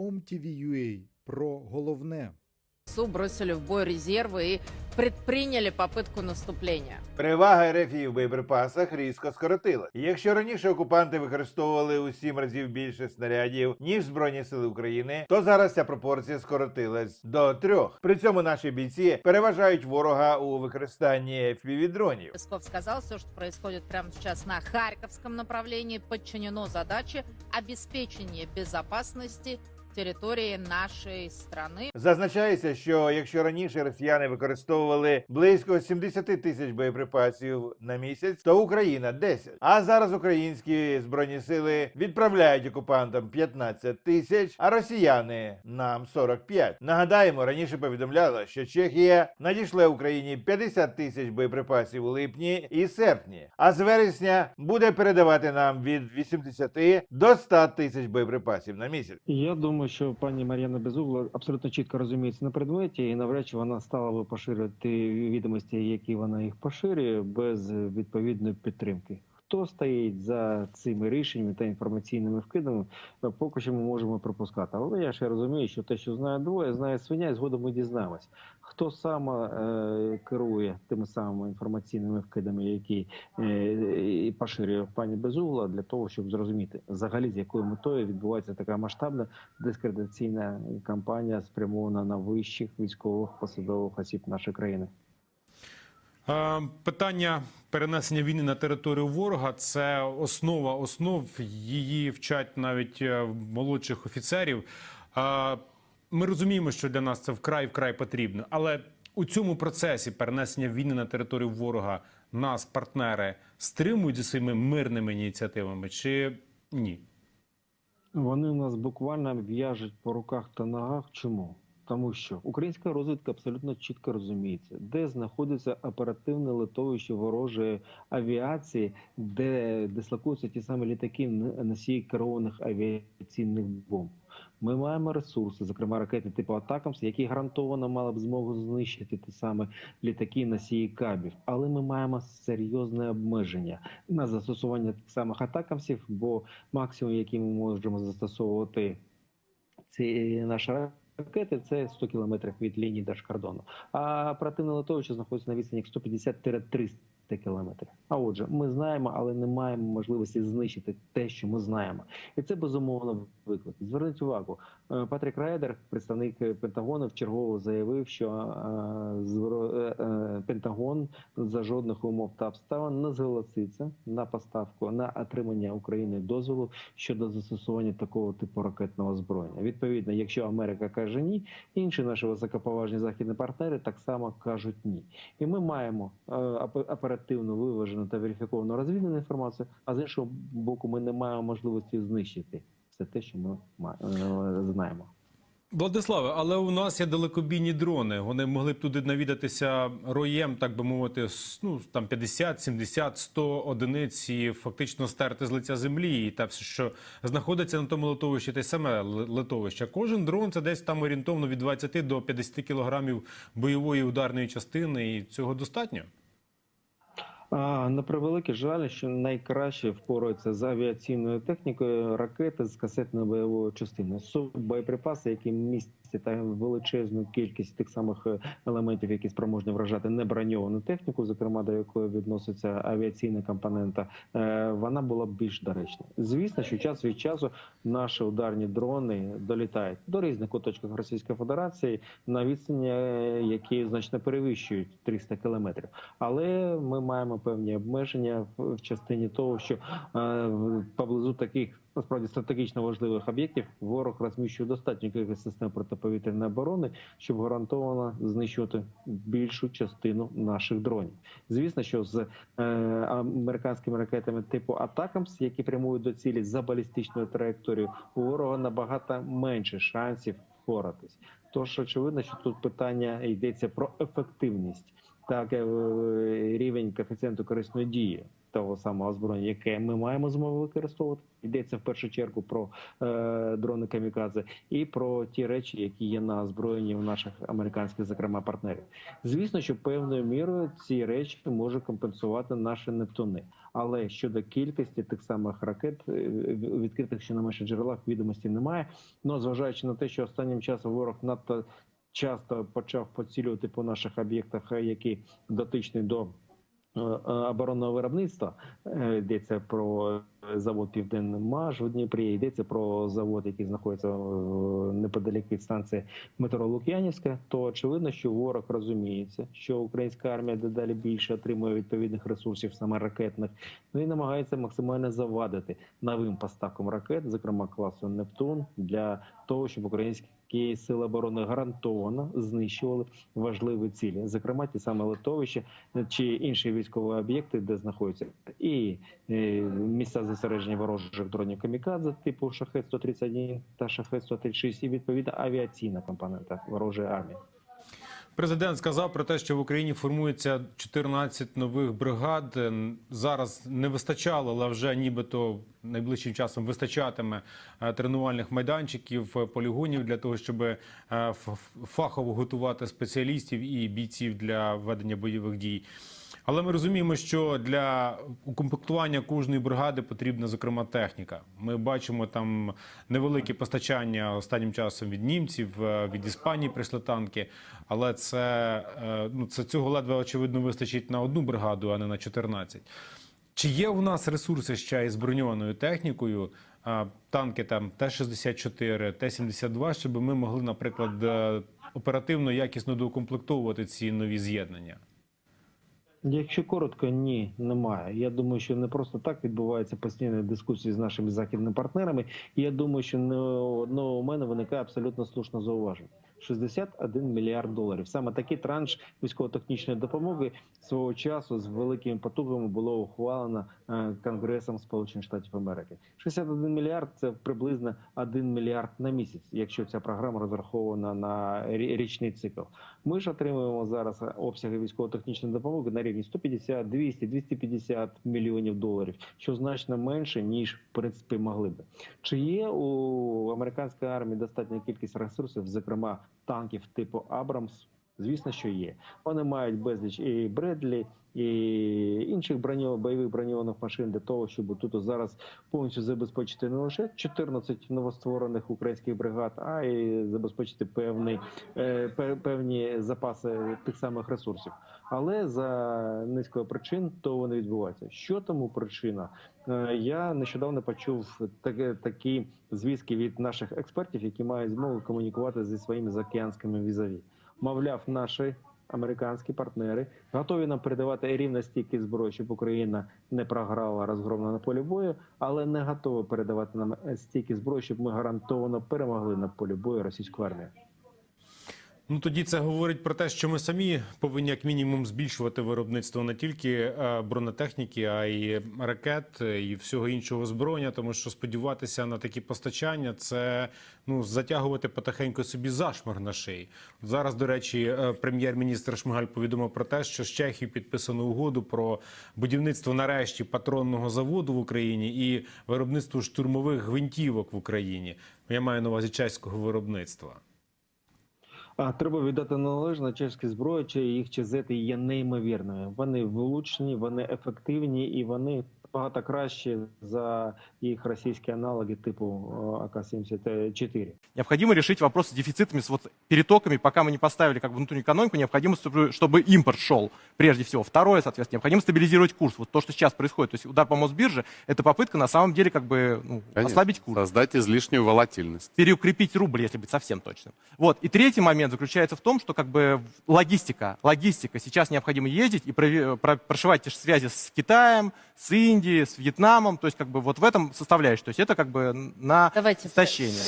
OMTV.ua про головне. СУ бросили в бой резервы и предприняли попытку наступления. Перевага РФ в боєприпасах різко скоротилась. І Якщо раніше окупанти використовували у сім разів більше снарядів ніж збройні сили України, то зараз ця пропорція скоротилась до трьох. При цьому наші бійці переважають ворога у використанні FPV-дронів. Песков сказал, все, что происходит прямо сейчас на Харьковском направлении, подчинено задаче обеспечения безопасности территории нашей страны. Зазначається, що якщо раніше росіяни використовували близько 70 тисяч боєприпасів на місяць, то Україна 10. А зараз українські збройні сили відправляють окупантам 15 тисяч, а росіяни нам 45. Нагадаємо, раніше повідомляла, що Чехія надійшла Україні 50 тисяч боєприпасів у липні і серпні, а з вересня буде передавати нам від 80 до 100 тисяч боєприпасів на місяць. Я думаю, що пані Мар'яна Безугла абсолютно чітко розуміється на предметі, і навряд чи вона стала би поширювати відомості, які вона їх поширює, без відповідної підтримки. Хто стоїть за цими рішеннями та інформаційними вкидами, поки що ми можемо пропускати. Але я ще розумію, що те, що знає двоє, знає свиня, і згодом ми дізнаємось. Хто саме е, керує тими самими інформаційними вкидами, які е, поширює пані Безугла, для того, щоб зрозуміти взагалі з якою метою відбувається така масштабна дискредитаційна кампанія, спрямована на вищих військових посадових осіб нашої країни. Е, Питання перенесення війни на територію ворога це основа основ. Її вчать навіть е, молодших офіцерів. Ми розуміємо, що для нас це вкрай вкрай потрібно, але у цьому процесі перенесення війни на територію ворога нас, партнери, стримують зі своїми мирними ініціативами чи ні? Вони нас буквально в'яжуть по руках та ногах. Чому? Тому що українська розвідка абсолютно чітко розуміється, де знаходиться оперативне литовище ворожої авіації, де дислокуються ті самі літаки носії керованих авіаційних бомб. Ми маємо ресурси, зокрема ракети типу Атакамс, які гарантовано мали б змогу знищити ті саме літаки носії кабів. Але ми маємо серйозне обмеження на застосування тих самих атакамсів, бо максимум, який ми можемо застосовувати ці наші ракети, це 100 кілометрів від лінії держкордону. А оперативне литовище знаходиться на відстані 150-300 кілометрів. А отже, ми знаємо, але не маємо можливості знищити те, що ми знаємо, і це безумовно виклик. Зверніть увагу, е, Патрік Райдер, представник Пентагону, вчергово заявив, що е, е, Пентагон за жодних умов та обставин не зголоситься на поставку на отримання України дозволу щодо застосування такого типу ракетного озброєння. Відповідно, якщо Америка каже ні, інші наші високоповажні західні партнери так само кажуть ні. І ми маємо е, оперативно виважену та верифіковану розвідну інформацію, а з іншого боку, ми не маємо можливості знищити все те, що ми е, знаємо. Владиславе, але у нас є далекобійні дрони. Вони могли б туди навідатися роєм, так би мовити, ну там 50, 70, 100 одиниць і фактично стерти з лиця землі. І те все, що знаходиться на тому литовищі, те саме ли- литовище. Кожен дрон це десь там орієнтовно від 20 до 50 кілограмів бойової ударної частини, і цього достатньо. А, на превеликий жаль, що найкраще впораються з авіаційною технікою ракети з касетною бойовою частиною. Боєприпаси, які містять величезну кількість тих самих е, елементів, які спроможні вражати неброньовану техніку, зокрема до якої відноситься авіаційна компонента, е, вона була більш доречна. Звісно, що час від часу наші ударні дрони долітають до різних куточків Російської Федерації на відстані, е, які значно перевищують 300 кілометрів. Але ми маємо певні обмеження в, частині того, що е, поблизу таких насправді стратегічно важливих об'єктів ворог розміщує достатньо кількість систем протиповітряної оборони, щоб гарантовано знищувати більшу частину наших дронів. Звісно, що з е, американськими ракетами типу Атакамс, які прямують до цілі за балістичною траєкторією, у ворога набагато менше шансів впоратись. Тож очевидно, що тут питання йдеться про ефективність, так е, рівень коефіцієнту корисної дії. того самого озброєння, яке ми маємо змогу використовувати. Йдеться в першу чергу про е, дрони камікадзе і про ті речі, які є на озброєнні у наших американських, зокрема, партнерів. Звісно, що певною мірою ці речі може компенсувати наші Нептуни. Але щодо кількості тих самих ракет е, відкритих ще на наших джерелах відомості немає. Ну зважаючи на те, що останнім часом ворог надто часто почав поцілювати по наших об'єктах, е, які дотичні до е, е, оборонного виробництва. Йдеться про завод Південний Маж в Дніпрі, йдеться про завод, який знаходиться е, неподалік від станції метро Лук'янівська. То очевидно, що ворог розуміється, що українська армія дедалі більше отримує відповідних ресурсів, саме ракетних, ну і намагається максимально завадити новим поставкам ракет, зокрема класу Нептун, для того, щоб українські сили оборони гарантовано знищували важливі цілі, зокрема ті саме литовища чи інші військові об'єкти, де знаходяться і е, місця зосередження ворожих дронів камікадзе, типу шахет 131 та шахет 136 і відповідно авіаційна компонента ворожої армії. Президент сказав про те, що в Україні формується 14 нових бригад. Зараз не вистачало, але вже нібито найближчим часом вистачатиме е, тренувальних майданчиків, е, полігонів для того, щоб е, фахово готувати спеціалістів і бійців для ведення бойових дій. Але ми розуміємо, що для укомплектування кожної бригади потрібна зокрема техніка. Ми бачимо там невеликі постачання останнім часом від німців, е, від Іспанії прийшли танки. Але це, е, ну, це цього ледве очевидно вистачить на одну бригаду, а не на 14. Чи є у нас ресурси ще із броньованою технікою? Танки там Т-64, Т-72, щоб ми могли, наприклад, е, оперативно якісно доукомплектовувати ці нові з'єднання? Якщо коротко, ні, немає. Я думаю, що не просто так відбуваються постійні дискусії з нашими західними партнерами. Я думаю, що не одного у мене виникає абсолютно слушне зауваження. 61 мільярд доларів. Саме такий транш військово-технічної допомоги свого часу з великими потугами було ухвалено е, Конгресом Сполучених Штатів Америки. 61 мільярд це приблизно 1 мільярд на місяць, якщо ця програма розрахована на річний цикл. Ми ж отримуємо зараз обсяги військово-технічної допомоги на рівні 150, 200, 250 мільйонів доларів, що значно менше ніж в принципі могли би. Чи є у американської армії достатня кількість ресурсів, зокрема танків типу Абрамс? Звісно, що є. Вони мають безліч і Бредлі, і інших броньо, бойових броньованих машин для того, щоб тут зараз повністю забезпечити не лише 14 новостворених українських бригад, а й забезпечити певний, е, певні запаси тих самих ресурсів. Але за низкою причин то вони відбуваються. Що тому причина? Е, Я нещодавно почув таке такі звістки від наших експертів, які мають змогу комунікувати зі своїми заокеанськими візаві. Мовляв, наші американські партнери готові нам передавати рівно стільки зброї, щоб Україна не програла розгромна на полі бою, але не готові передавати нам стільки зброї, щоб ми гарантовано перемогли на полі бою російську армію. Ну тоді це говорить про те, що ми самі повинні як мінімум збільшувати виробництво не тільки е, бронетехніки, а й ракет е, і всього іншого озброєння, тому що сподіватися на такі постачання це ну затягувати потихеньку собі зашмар на шиї. Зараз, до речі, е, прем'єр-міністр Шмигаль повідомив про те, що з Чехією підписано угоду про будівництво нарешті патронного заводу в Україні і виробництво штурмових гвинтівок в Україні. Я маю на увазі чеського виробництва. Треба віддати належне чеські зброї, чи їх чезети є неймовірною. Вони влучні, вони ефективні і вони багато краще за їх російські аналоги типу АК-74. Необходимо решить вопрос с дефицитами, с вот перетоками, пока мы не поставили как бы внутреннюю экономику, необходимо, чтобы, чтобы импорт шел прежде всего. Второе, соответственно, необходимо стабилизировать курс. Вот то, что сейчас происходит, то есть удар по Мосбирже, это попытка на самом деле как бы ну, Конечно. ослабить курс. Создать излишнюю волатильность. переукрепить рубль, если быть совсем точным. Вот. И третий момент заключается в том, что как бы логистика, логистика. Сейчас необходимо ездить и прови- про- прошивать те же связи с Китаем, с Индией, с Вьетнамом. То есть как бы вот в этом составляющая. То есть это как бы на Давайте истощение.